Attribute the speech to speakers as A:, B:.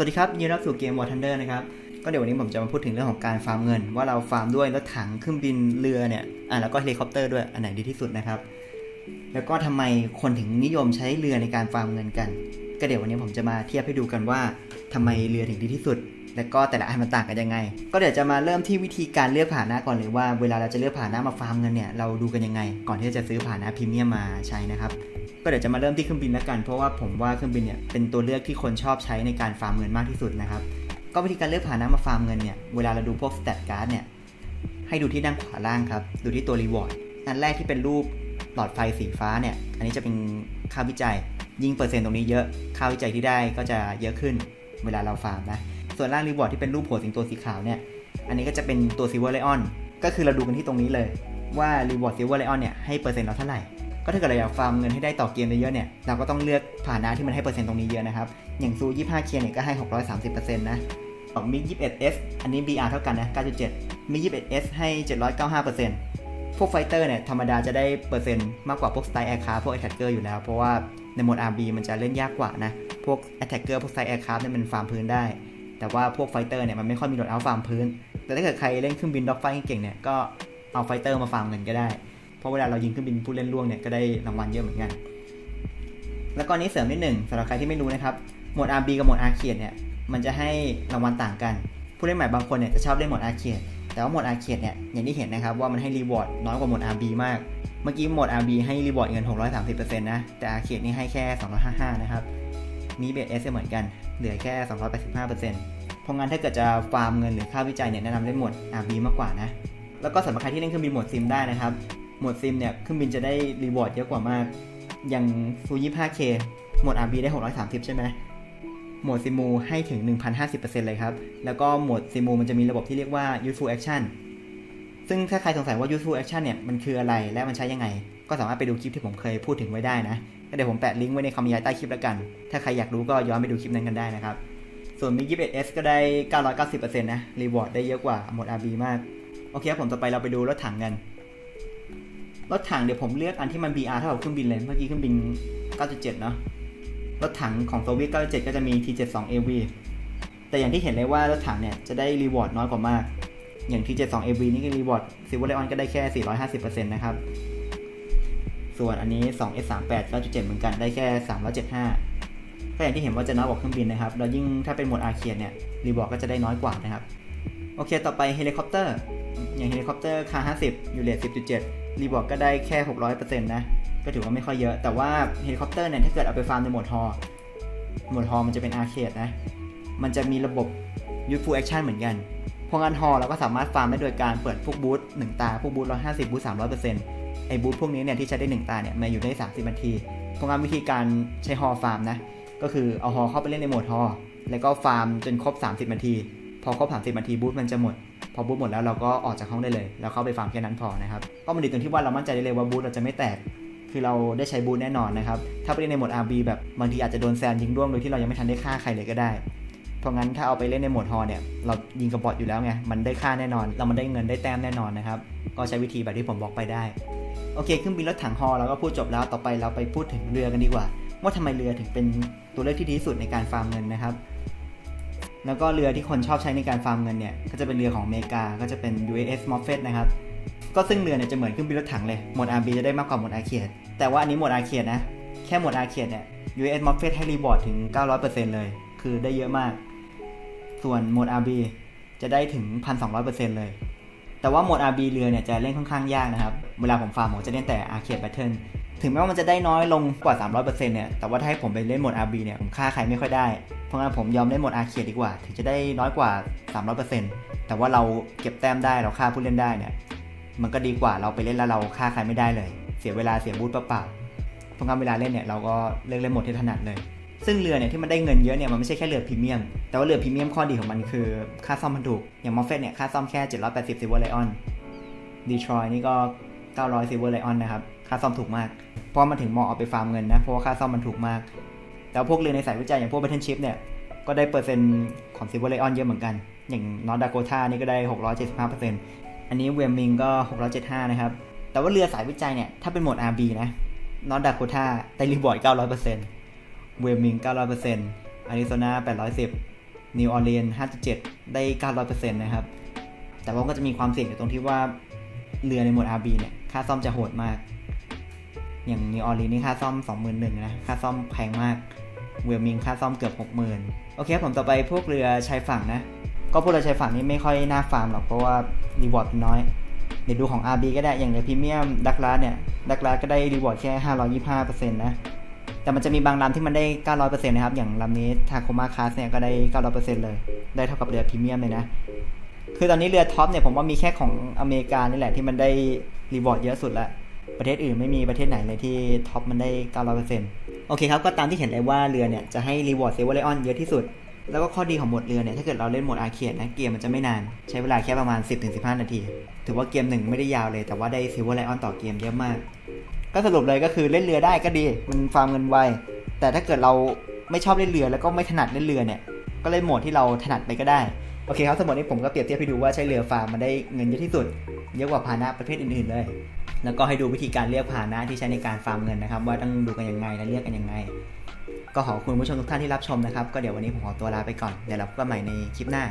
A: สวัสดีครับยินดีรับสู่เกม War Thunder นะครับ ก็เดี๋ยววันนี้ผมจะมาพูดถึงเรื่องของการฟาร์มเงิน ว่าเราฟาร์มด้วยรถถังเครื่องบินเรือเนี่ยอะแล้วก็เฮลิคอปเตอร์ด้วยอันไหนดีที่สุดนะครับ แล้วก็ทำไมคนถึงนิยมใช้เรือในการฟาร์มเงินกัน ก็เดี๋ยววันนี้ผมจะมาเทียบให้ดูกันว่าทำไมเรือถึงดีที่สุด แล้วก็แต่ละอันมันต่างกันยังไง ก็เดี๋ยวจะมาเริ่มที่วิธีการเลือกผาหนะก่อนเลยว่าเวลาเราจะเลือกผาหนะมาฟาร์มเงินเนี่ยเราดูกันยังไง ก่อนที่จะซื้อผาหนะพรีเมียมมาใช้นะครับก็เดี๋ยวจะมาเริ่มที่เครื่องบินแล้วกัน เพราะว่าผมว่าเครื่องบินเนี่ยเป็นตัวเลือกที่คนชอบใช้ในการฟาร์มเงินมากที่สุดนะครับก็วิธีการเลือกผาหนะมาฟาร์มเงินเนี่ยเวลาเราดูพวกสเตตการ์ดเนี่ยให้ดูที่ด้านขวาล่างครับดูที่ตัวรีวอร์ดอันแรกที่เป็นรูป หลอดไฟสีฟ้าเนี่ย อันนี้จะเป็นค่าวิจัย ยิ่งเปอร์เซ็นต์ตรงนี้เยอะ ค่าวิจัยที่ได้ก็จะเยอะขึ้นเวลาเราฟาร์มนะ ส่วนล่างรีวอร์ดที่เป็นรูปหัวสิงโตสีขาวเนี่ย อันนี้ก็จะเป็นตัวซิลเวอร์ไลออน ก็คือเราดูกันที่ตรงนี้เลย ว่ารีวอร์ดซิลเวอร์ไลออนเนี่ยให้เปอร์เซ็นต์เราเท่าไหร่ ก็ถ้าเกิดเราอยากฟาร์มเงินให้ได้ต่อเกมเยอะๆเนี่ย เราก็ต้องเลือกผ่านะที่มันให้เปอร์เซ็นต์ตรงนี้เยอะนะครับ อย่างซู25เคียเนี่ยก็ให้ 630%นะของมิก 21S อันนี้ BR เท่ากันนะ 9.7มิก 21S ให้ 795% พวกไฟเตอร์เนี่ยธรรมดาจะได้เปอร์เซ็นต์มากกว่าพวกสไตล์แอร์คาราฟพวก a t t a c k e r อร์อยู่แล้ว เพราะว่าในโหมด RB มันจะเล่นยากกว่านะ พวก Attacker พวกสไตล์แอร์คราฟเนี่ยมันฟาร์มพื้นได้ แต่ว่าพวกไฟเตอร์เนี่ยมันไม่ค่อยมีโหลดเอาฟาร์มพื้น แต่ถ้าเกิดใครเล่นเครื่องบินด็อกไฟเก่งเนี่ยก็เอาไฟเตอร์มาฟาร์มเงินก็ได้ เพราะเวลาเรายิงเครื่องบินผู้เล่นล่วงเนี่ยก็ได้รางวัลเยอะเหมือนกัน แล้วก็นี้เสริมนิดหนึ่งสำหรับใครที่ไม่รู้นะครับโหมด RB กับโหมด Arcade เนี่ยมันจะให้รางวัลต่างกัน ผู้เล่นใหม่บางคนเนี่ยจะชอบเล่นโหมด Arcade แต่ว่าหมด Arcade เนี่ยอย่างที่เห็นนะครับว่ามันให้รีวอร์ดน้อยกว่าหมด RB มาก เมื่อกี้หมด RB ให้รีวอร์ดเงิน 630%นะแต่ Arcade นี่ให้แค่ 255 นะครับมีเบสเอสเหมือนกันเหลือแค่ 285%เพราะงั้นถ้าเกิดจะฟาร์มเงินหรือค่าวิจัยเนี่ยแนะนำเล่นหมด RB มากกว่านะแล้วก็สำหรับใครที่เล่นเครื่องบินหมดซิมได้นะครับหมดซิมเนี่ยเครื่องบินจะได้รีวอร์ดเยอะกว่า มาก อย่างซู 25K โหมด RB ได้ 630 ใช่ไหม โหมดซิมูให้ถึง 1,050%เลยครับ แล้วก็โหมดซิมูมันจะมีระบบที่เรียกว่า useful action ซึ่งถ้าใครสงสัยว่า useful action เนี่ยมันคืออะไรและมันใช้ยังไง ก็สามารถไปดูคลิปที่ผมเคยพูดถึงไว้ได้นะก็เดี๋ยวผมแปะลิงก์ไว้ในคำบรรยายใต้คลิปแล้วกัน ถ้าใครอยากรู้ก็ย้อนไปดูคลิปนั้นกันได้นะครับ ส่วนมิ 21S ก็ได้ 990%นะรีวอร์ดได้เยอะกว่าโหมด RB มาก โอเคครับผมต่อไปเราไปดูรถถังกัน รถถังเดี๋ยวผมเลือกอันที่มัน BR เท่ากับเครื่องบินเลย เมื่อกี้เครื่องบิน 9.7 เนาะ รถถังของโซเวียต97 ก็จะมี T72AV แต่อย่างที่เห็นเลยว่ารถถังเนี่ยจะได้รีวอร์ดน้อยกว่ามาก อย่าง T72AV นี่ก็รีวอร์ดซิลเวอร์ไลออนก็ได้แค่ 450%นะครับ ส่วนอันนี้ 2S38 9.7 เหมือนกันได้แค่ 375 ก็อย่างที่เห็นว่าจะน้อยกว่าเครื่องบินนะครับ แล้วยิ่งถ้าเป็นโหมดอาเคียนเนี่ยรีวอร์ดก็จะได้น้อยกว่านะครับ โอเค ต่อไปเฮลิคอปเตอร์ อย่างเฮลิคอปเตอร์คา50 อยู่เลท10.7 รีบอร์ดก็ได้แค่ 600%นะ ก็ถือว่าไม่ค่อยเยอะ แต่ว่าเฮลิคอปเตอร์เนี่ยถ้าเกิดเอาไปฟาร์มในโหมดฮอโหมดฮอมันจะเป็นอาร์เคดนะ มันจะมีระบบ Useful Action เหมือนกัน พองั้นฮอเราก็สามารถฟาร์มได้โดยการเปิดพวกบูธ1ตา พวกบูธ150บูธ300%ไอ้บูธพวกนี้เนี่ยที่ใช้ได้1ตาเนี่ยมาอยู่ได้30นาทีพรงั้นวิธีการใช้ฮอฟาร์มนะ ก็คือเอาฮอเข้าไปเล่นในโหมดฮอแล้วก็ฟาร์มจนครบ30นาที พอครบ30นาทีบูธมันจะหมดพอบูธหมดแล้วเราก็ออกจากห้องได้เลย แล้วเข้าไปฟาร์มแค่นั้นพอนะครับ ก็มันดีตรงที่ว่าเรามั่นใจได้เลยว่าบูธเราจะไม่แตก คือเราได้ใช้บูธแน่นอนนะครับ ถ้าไปเล่นในโหมด RB แบบบางทีอาจจะโดนแซนยิงร่วงโดยที่เรายังไม่ทันได้ฆ่าใครเลยก็ได้ เพราะงั้นถ้าเอาไปเล่นในโหมดฮอเนี่ย เรายิงกับบอทอยู่แล้วไง มันได้ค่าแน่นอน เรามันได้เงินได้แต้มแน่นอนนะครับ ก็ใช้วิธีแบบที่ผมบอกไปได้ โอเคเครื่องบินรถถังฮอเราก็พูดจบแล้ว ต่อไปเราไปพูดถึงเรือกันดีกว่า ว่าทำไมเรือถึงเป็นตัวเลือกที่ดีที่สุดในการฟาร์มเงินนะครับ แล้วก็เรือที่คนชอบใช้ในการฟาร์มเงินเนี่ย ก็จะเป็นเรือของอเมริกา ก็จะเป็น USS Moffett นะครับ ก็ซึ่งเรือเนี่ยจะเหมือนเครื่องบินรถถังเลย หมด RB จะได้มากกว่าหมด Arcade แต่ว่าอันนี้หมด Arcade นะ แค่หมด Arcade เนี่ย US m o f f e t ให้รีบอร์ดถึง 900%เลย คือได้เยอะมาก ส่วนหมด RB จะได้ถึง 1,200%เลย แต่ว่าหมด RB เรือเนี่ยจะเล่นค่อนข้างยากนะครับ เวลาผมฟาร์มผมจะเล่นแต่ Arcade Battle ถึงแม้ว่ามันจะได้น้อยลงกว่า 300%เนี่ยแต่ว่าถ้าให้ผมไปเล่นหมด RB เนี่ยผมฆ่าใครไม่ค่อยได้ เพราะงั้นผมยอมเล่นหมด Arcade ดีกว่า ถึงจะได้น้อยกว่า 300%แต่ว่าเราเก็บแต้มได้เราฆ่าผู้เล่นได้เนี่ย มันก็ดีกว่าเราไปเล่นแล้วเราฆ่าใครไม่ได้เลย เสียเวลาเสียบูธเปล่าๆเพราะงั้นเวลาเล่นเนี่ยเราก็เลือกเล่นหมดที่ถนัดเลย ซึ่งเรือเนี่ยที่มันได้เงินเยอะเนี่ยมันไม่ใช่แค่เรือพรีเมียม แต่ว่าเรือพรีเมียมข้อดีของมันคือค่าซ่อมมันถูก อย่างมอฟเฟตเนี่ยค่าซ่อมแค่780ซิลเวอร์ไลออนดีทรอยนี่ก็900ซิลเวอร์ไลออนนะครับค่าซ่อมถูกมาก เพราะมันถึงเหมาะเอาไปฟาร์มเงินนะเพราะว่าค่าซ่อมมันถูกมาก แต่พวกเรือในสายวิจัยอย่างพวก Battleship เนี่ยก็ได้เปอร์เซ็นต์ของซิลเวอร์ไลออนเยอะเหมือนกัน อย่างนอร์ดาโกธานี่ก็ได้ 675% อันนี้เวมมิงก็ 675 นะครับ แต่ว่าเรือสายวิจัยเนี่ย ถ้าเป็นโหมด RB นะนอร์ดาโกธาได้รีบอร์ด 900%เวมมิง 900%อาริโซนา 810 นิวออร์ลีน5.7 ได้ 900%นะครับ แต่ว่าก็จะมีความเสี่ยงอยู่ตรงที่ว่าเรือในหมด RB เนี่ย ค่าซ่อมจะโหดมาก อย่างนิวออร์ลีนนี่ค่าซ่อม 21,000นะ ค่าซ่อมแพงมาก เวลมิงค่าซ่อมเกือบ 60,000 โอเคผมต่อไปพวกเรือชายฝั่งนะ ก็พวกเรือชายฝั่งนี่ไม่ค่อยน่าฟาร์มหรอกเพราะว่ารีวอร์ดน้อยเดี๋ยวดูของ RB ก็ได้อย่างในพรีเมียมดักลาสเนี่ยดักลาสก็ได้รีวอร์ดแค่ 525%นะแต่มันจะมีบางลำที่มันได้ 900%นะครับ อย่างลำนี้ทาโคมาคาสเนี่ยก็ได้ 900%เลย ได้เท่ากับเรือพรีเมียมเลยนะ คือตอนนี้เรือท็อปเนี่ยผมว่ามีแค่ของอเมริกานี่แหละที่มันได้รีวอร์ดเยอะสุดละ ประเทศอื่นไม่มีประเทศไหนเลยที่ท็อปมันได้ 900%โอเคครับ ก็ตามที่เห็นเลยว่าเรือเนี่ยจะให้รีวอร์ดเซเวอร์ไลออนเยอะที่สุด แล้วก็ข้อดีของหมดเรือเนี่ย ถ้าเกิดเราเล่นหมดอาร์เคดนะ เกมมันจะไม่นาน ใช้เวลาแค่ประมาณ 10-15 นาที ถือว่าเกมหนึ่งไม่ได้ยาวเลย แต่ว่าได้ซิลเวอร์ไลออนต่อเกมเยอะมาก ก็สรุปเลยก็คือเล่นเรือได้ก็ดี มันฟาร์มเงินไว แต่ถ้าเกิดเราไม่ชอบเล่นเรือแล้วก็ไม่ถนัดเล่นเรือเนี่ย ก็เล่นโหมดที่เราถนัดไปก็ได้ โอเคครับสมมตินี้ผมก็เปรียบเทียบให้ดูว่าใช้เรือฟาร์มมันได้เงินเยอะที่สุด เยอะกว่าพาหนะประเภทอื่นๆเลย แล้วก็ให้ดูวิธีการเลือกพาหนะที่ใช้ในการฟาร์มเงินนะครับ ว่าต้องดูกันยังไงและเลือกกันยังไง ก็ขอบคุณผู้ชมทุกท่านที่รับชมนะครับ ก็เดี๋ยววันนี้ผมขอตัวลาไปก่อน เดี๋ยวเราพบกันใหม่ในคลิปหน้า